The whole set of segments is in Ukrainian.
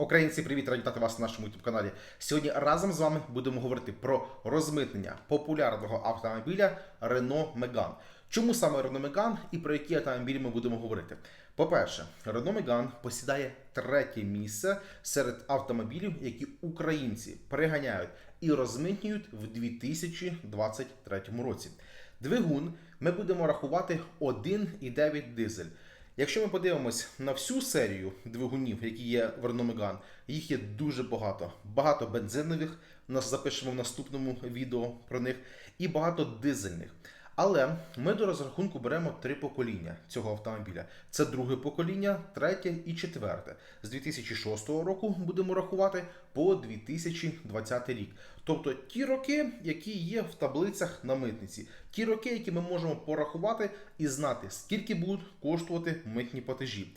Українці, привіт, раді вітати вас на нашому youtube каналі. Сьогодні разом з вами будемо говорити про розмитнення популярного автомобіля Renault Megane. Чому саме Renault Megane і про які автомобілі ми будемо говорити? По-перше, Renault Megane посідає третє місце серед автомобілів, які українці приганяють і розмитнюють в 2023 році. Двигун ми будемо рахувати 1,9 дизель. Якщо ми подивимось на всю серію двигунів, які є в Renault Megane, їх є дуже багато. Багато бензинових, нас запишемо в наступному відео про них, і багато дизельних. Але ми до розрахунку беремо три покоління цього автомобіля. Це друге покоління, третє і четверте. З 2006 року будемо рахувати по 2020 рік. Тобто ті роки, які є в таблицях на митниці, ті роки, які ми можемо порахувати і знати, скільки будуть коштувати митні платежі.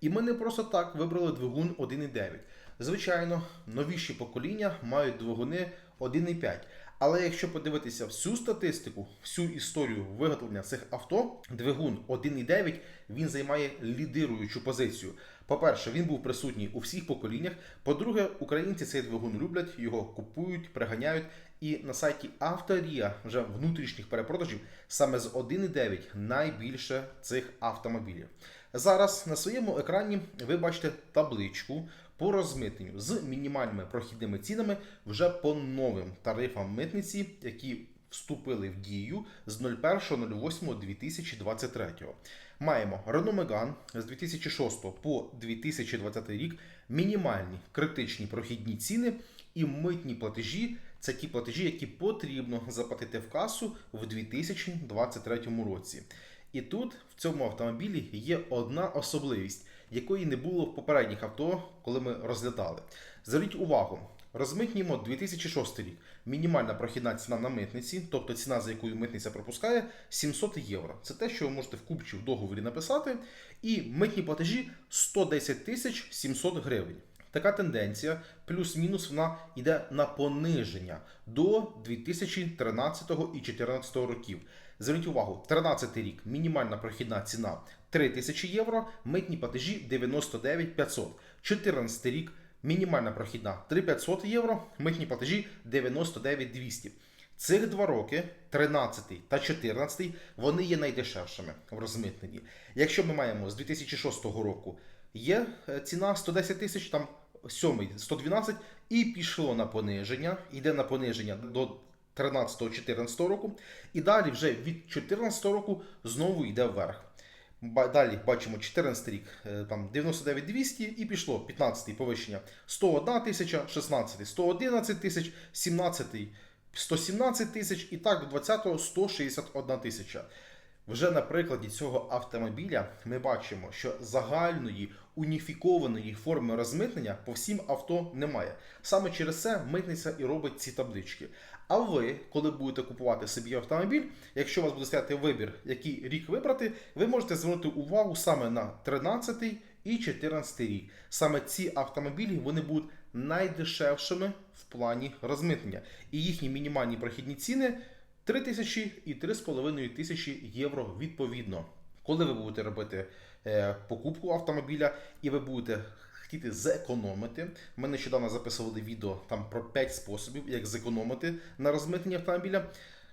І ми не просто так вибрали двигун 1,9. Звичайно, новіші покоління мають двигуни 1,5. Але якщо подивитися всю статистику, всю історію виготовлення цих авто, двигун 1.9 він займає лідируючу позицію. По-перше, він був присутній у всіх поколіннях. По-друге, українці цей двигун люблять, його купують, приганяють. І на сайті Авторія вже внутрішніх перепродажів саме з 1.9 найбільше цих автомобілів. Зараз на своєму екрані ви бачите табличку по розмитненню з мінімальними прохідними цінами вже по новим тарифам митниці, які вступили в дію з 01.08.2023. Маємо Renault Megane з 2006 по 2020 рік мінімальні критичні прохідні ціни і митні платежі. Це ті платежі, які потрібно заплатити в касу в 2023 році. І тут в цьому автомобілі є одна особливість, якої не було в попередніх авто, коли ми розглядали. Зверніть увагу, розмитнімо 2006 рік. Мінімальна прохідна ціна на митниці, тобто ціна, за якою митниця пропускає, 700 євро. Це те, що ви можете в купчі в договорі написати. І митні платежі 110 тисяч 700 гривень. Така тенденція, плюс-мінус, вона йде на пониження до 2013 і 2014 років. Зверніть увагу, 13 рік мінімальна прохідна ціна 3 тисячі євро, митні платежі 99 500. 14 рік мінімальна прохідна 3500 євро, митні платежі 99 200. Цих два роки, 13 та 14, вони є найдешевшими в розмитненні. Якщо ми маємо з 2006 року є е, ціна 110 тисяч, там 7 112 і пішло на пониження, йде на пониження до 13-14 року, і далі вже від 14 року знову йде вверх. Далі бачимо 14 рік, е, там 99 200 і пішло 15-й повищення 101 тисяча, 16 111 тисяч, 17 117 тисяч і так до 20-го 161 тисяча. Вже на прикладі цього автомобіля ми бачимо, що загальної уніфікованої форми розмитнення по всім авто немає. Саме через це митниця і робить ці таблички. А ви, коли будете купувати собі автомобіль, якщо у вас буде стояти вибір, який рік вибрати, ви можете звернути увагу саме на 13 і 14 рік. Саме ці автомобілі вони будуть найдешевшими в плані розмитнення. І їхні мінімальні прохідні ціни 3 тисячі і 3,5 тисячі євро відповідно. Коли ви будете робити е, покупку автомобіля і ви будете хотіти зекономити, ми нещодавно записували відео там про 5 способів, як зекономити на розмитненні автомобіля.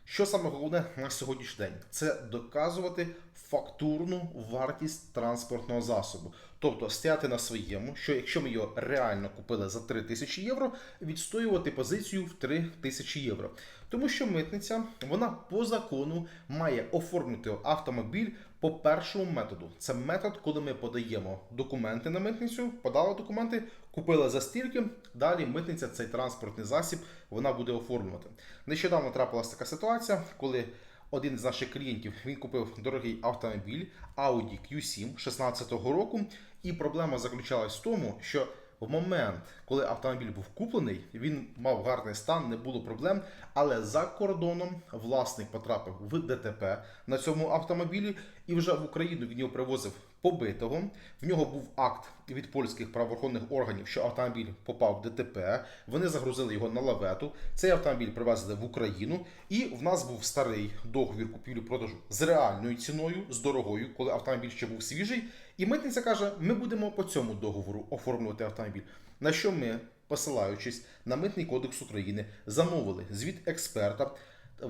Що саме головне на сьогоднішній день? Це доказувати фактурну вартість транспортного засобу. Тобто стояти на своєму, що якщо ми його реально купили за 3 тисячі євро, відстоювати позицію в 3 тисячі євро. Тому що митниця вона по закону має оформити автомобіль по першому методу. Це метод, коли ми подаємо документи на митницю, подали документи, купили за стільки. Далі митниця цей транспортний засіб вона буде оформлювати. Нещодавно трапилася така ситуація, коли один з наших клієнтів він купив дорогий автомобіль Audi Q7 16 року, і проблема заключалась в тому, що в момент, коли автомобіль був куплений, він мав гарний стан, не було проблем. Але за кордоном власник потрапив в ДТП на цьому автомобілі, і вже в Україну він його привозив побитого. В нього був акт від польських правоохоронних органів, що автомобіль попав в ДТП. Вони загрузили його на лавету. Цей автомобіль привезли в Україну, і в нас був старий договір купівлі-продажу з реальною ціною, з дорогою, коли автомобіль ще був свіжий. І митниця каже: ми будемо по цьому договору оформлювати автомобіль. На що ми, посилаючись на митний кодекс України, замовили звіт експерта.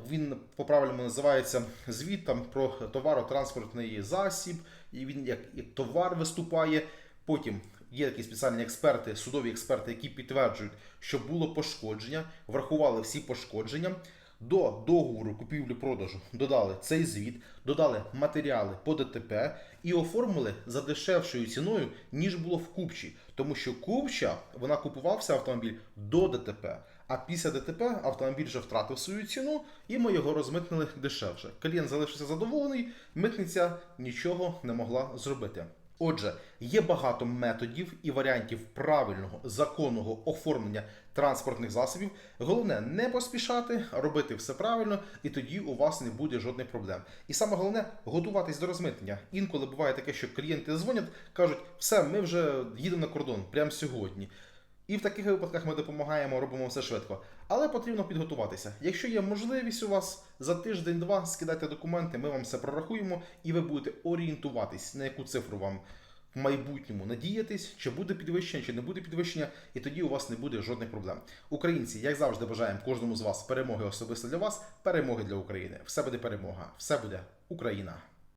Він по-правильному називається звіт там про товаротранспортний засіб, і він як, як товар виступає. Потім є такі спеціальні експерти, судові експерти, які підтверджують, що було пошкодження, врахували всі пошкодження. До договору купівлі-продажу додали цей звіт, додали матеріали по ДТП і оформили за дешевшою ціною, ніж було в купчі. Тому що купча вона купувався автомобіль до ДТП. А після ДТП автомобіль вже втратив свою ціну, і ми його розмитнили дешевше. Клієнт залишився задоволений, митниця нічого не могла зробити. Отже, є багато методів і варіантів правильного законного оформлення транспортних засобів. Головне не поспішати, робити все правильно, і тоді у вас не буде жодних проблем. І саме головне готуватись до розмитнення. Інколи буває таке, що клієнти дзвонять, кажуть, все, ми вже їдемо на кордон прямо сьогодні. І в таких випадках ми допомагаємо, робимо все швидко. Але потрібно підготуватися. Якщо є можливість у вас за тиждень-два скидайте документи, ми вам все прорахуємо, і ви будете орієнтуватись, на яку цифру вам в майбутньому надіятись, чи буде підвищення, чи не буде підвищення, і тоді у вас не буде жодних проблем. Українці, як завжди, бажаємо кожному з вас перемоги особисто для вас, перемоги для України. Все буде перемога, все буде Україна.